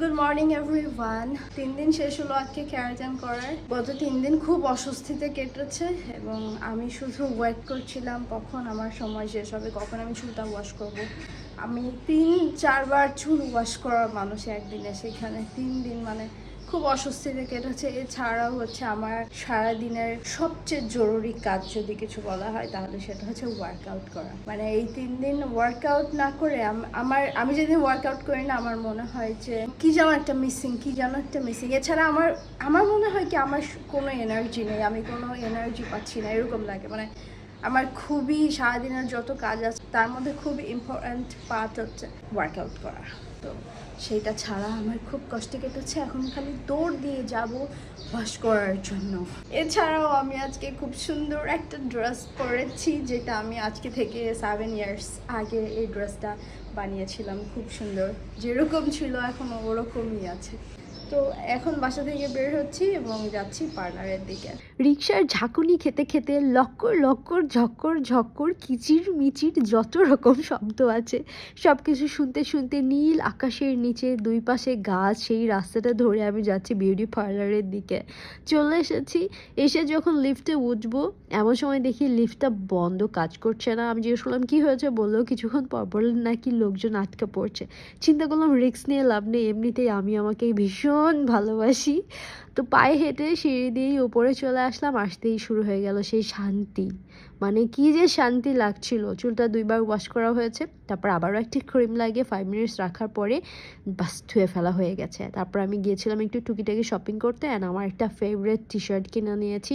Good morning everyone তিন দিন শেষ হলো আজকে ক্যারাজান করার। গত তিন দিন খুব অস্বস্তিতে কেটেছে এবং আমি শুধু ওয়েট করছিলাম কখন আমার সময় শেষ হবে, কখন আমি চুলটা ওয়াশ করব। আমি তিন, চারবার চুল ওয়াশ করার মানুষ একদিনে সেখানে তিন দিন মানে খুব অস্বস্তিতে কেটেছে এছাড়াও হচ্ছে আমার সারা দিনের সবচেয়ে জরুরি কাজ যদি কিছু বলা হয়, তাহলে সেটা হচ্ছে ওয়ার্কআউট করা। মানে এই তিন দিন ওয়ার্কআউট না করে আমার, আমি যেদিন ওয়ার্কআউট করি না, আমার মনে হয় যে কি যেন একটা মিসিং কি যেন একটা মিসিং এছাড়া আমার আমার মনে হয় কি, আমার কোনো এনার্জি নেই, আমি কোনো এনার্জি পাচ্ছি না, এরকম লাগে। মানে আমার খুবই সারাদিনের যত কাজ আছে, তার মধ্যে খুব ইম্পর্ট্যান্ট পার্ট হচ্ছে ওয়ার্কআউট করা। তো সেইটা ছাড়া আমার খুব কষ্ট কেটেছে। এখন খালি দৌড় দিয়ে যাব ওয়াশ করার জন্য। এছাড়াও আমি আজকে খুব সুন্দর একটা ড্রেস পরেছি, যেটা আমি আজকে থেকে সেভেন ইয়ার্স আগে এই ড্রেসটা বানিয়েছিলাম। খুব সুন্দর। যেরকম ছিল এখন ওরকমই আছে। তো এখন বাসা থেকে বের হচ্ছি এবং যাচ্ছি পার্লারের দিকে। রিক্সার ঝাঁকুনি খেতে খেতে লক্কর লক্কর ঝক্কর ঝক্কর কিচির মিচির যত রকম শব্দ আছে সব কিছু শুনতে শুনতে নীল আকাশের নিচে দুই পাশে গাছ, সেই রাস্তাটা ধরে আমি যাচ্ছি বিউটি পার্লারের দিকে। চলে এসেছি, এসে যখন লিফটে উঠবো, এমন সময় দেখি লিফটটা বন্ধ, কাজ করছে না। আমি জিজ্ঞেস করলাম, কী হয়েছে? বলল, কিছুক্ষণ পর বললেন নাকি লোকজন আটকা পড়ছে। চিন্তা করলাম রিক্স নিয়ে লাভ নেই। এমনিতেই আমি আমাকে ভীষণ ভালোবাসি। তো পায়ে হেঁটে সিঁড়ি দিয়েই ওপরে চলে আসলাম, আসতেই শুরু হয়ে গেল সেই শান্তি। মানে কি যে শান্তি লাগছিল। চুলটা দুইবার ওয়াশ করা হয়েছে, তারপর আবারও একটি ক্রিম লাগিয়ে ফাইভ মিনিটস রাখার পরে বাস ধুয়ে ফেলা হয়ে গেছে। তারপর আমি গিয়েছিলাম একটু টুকিটাকি শপিং করতে অ্যান্ড আমার একটা ফেভারেট টি শার্ট কিনে নিয়েছি।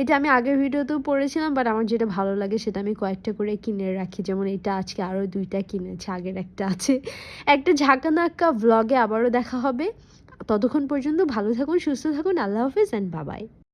এটা আমি আগের ভিডিওতেও পড়েছিলাম বাট আমার যেটা ভালো লাগে সেটা আমি কয়েকটা করে কিনে রাখি। যেমন এটা আজকে আরও দুইটা কিনেছে, আগের একটা আছে। একটা ঝাঁকানাক্কা ব্লগে আবারও দেখা হবে। ততক্ষণ পর্যন্ত ভালো থাকুন, সুস্থ থাকুন, আল্লাহ হাফিজ অ্যান্ড বাবাই